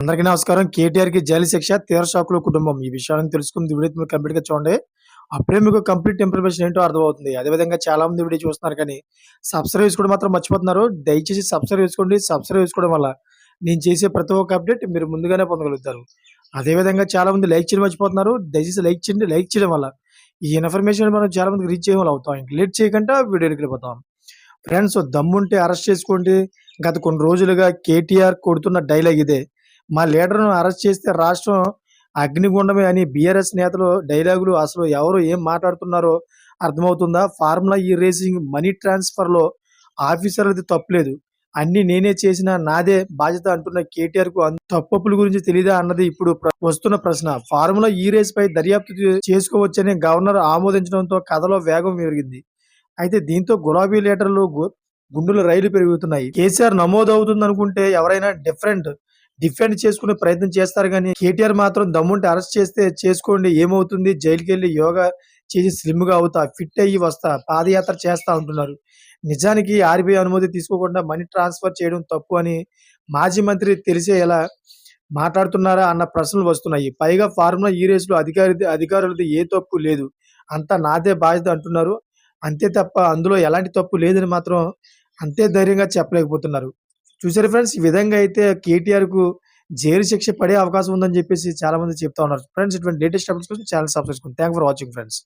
అందరికీ నమస్కారం. కేటీఆర్కి జైలు శిక్ష తీవ్ర షాకుల కుటుంబం. ఈ విషయాన్ని తెలుసుకుంది వీడియో మీరు కంప్లీట్గా చూడండి. అప్పుడే మీకు కంప్లీట్ ఇన్ఫర్మేషన్ ఏంటో అర్థమవుతుంది. అదేవిధంగా చాలా మంది వీడియో చూస్తున్నారు కానీ సబ్స్క్రైబ్ చేసుకోవడం మాత్రం మర్చిపోతున్నారు. దయచేసి సబ్స్క్రైబ్ చేసుకోండి. సబ్స్క్రైబ్ చేసుకోవడం వల్ల నేను చేసే ప్రతి ఒక్క అప్డేట్ మీరు ముందుగానే పొందగలుగుతారు. అదేవిధంగా చాలా మంది లైక్ చేయడం మర్చిపోతున్నారు. దయచేసి లైక్ చేయండి. లైక్ చేయడం వల్ల ఈ ఇన్ఫర్మేషన్ మనం చాలా మందికి రీచ్ చేయడం అవుతాం. ఇంక లేట్ చేయకుండా వీడియోకి వెళ్ళిపోతాం. ఫ్రెండ్స్ దమ్ముంటే అరెస్ట్ చేసుకోండి. గత కొన్ని రోజులుగా కేటీఆర్ కొడుతున్న డైలాగ్ ఇదే. మా లీడర్ను అరెస్ట్ చేస్తే రాష్ట్రం అగ్నిగుండమే అని బీఆర్ఎస్ నేతలు డైలాగులు అసలు ఎవరు ఏం మాట్లాడుతున్నారో అర్థమవుతుందా? ఫార్ములా ఈ రేసింగ్ మనీ ట్రాన్స్ఫర్లో ఆఫీసర్లది తప్పులేదు. అన్ని నేనే చేసిన నాదే బాధ్యత అంటున్న కేటీఆర్కు తప్పప్పుల గురించి తెలియదా అన్నది ఇప్పుడు వస్తున్న ప్రశ్న. ఫార్ములా ఈ రేస్ పై దర్యాప్తు చేసుకోవచ్చని గవర్నర్ ఆమోదించడంతో కథలో వేగం పెరిగింది అయితే దీంతో గులాబీ లీటర్లు గు- గుండుల రైలు పెరుగుతున్నాయి. కేసీఆర్ నమోదు అవుతుంది అనుకుంటే ఎవరైనా డిఫరెంట్ డిఫెండ్ చేసుకునే ప్రయత్నం చేస్తారు కానీ కేటీఆర్ మాత్రం దమ్ముంటే అరెస్ట్ చేస్తే చేసుకోండి ఏమవుతుంది? జైలుకి వెళ్ళి యోగా చేసి స్లిమ్గా అవుతా ఫిట్ అయ్యి వస్తా పాదయాత్ర చేస్తా ఉంటున్నారు నిజానికి ఆర్బీఐ అనుమతి తీసుకోకుండా మనీ ట్రాన్స్ఫర్ చేయడం తప్పు అని మాజీ మంత్రి తెలిసే ఎలా మాట్లాడుతున్నారా అన్న ప్రశ్నలు వస్తున్నాయి. పైగా ఫార్ములా ఈ రేసులో అధికారి అధికారులది ఏ తప్పు లేదు. అంతా నాదే బాధ్యత అంటున్నారు. అంతే తప్ప అందులో ఎలాంటి తప్పు లేదని మాత్రం అంతే ధైర్యంగా చెప్పలేకపోతున్నారు. చూసారు ఫ్రెండ్స్? ఈ విధంగా అయితే కేటీఆర్కు జైలు శిక్ష పడే అవకాశం ఉందని చెప్పేసి చాలా మంది చెప్తా ఉన్నారు. ఫ్రెండ్స్ ఇటువంటి లేటెస్ట్ అప్డేట్స్ కోసం ఛానల్ సబ్స్క్రైబ్ చేసుకోండి థ్యాంక్ ఫర్ వాచింగ్ ఫ్రెండ్స్.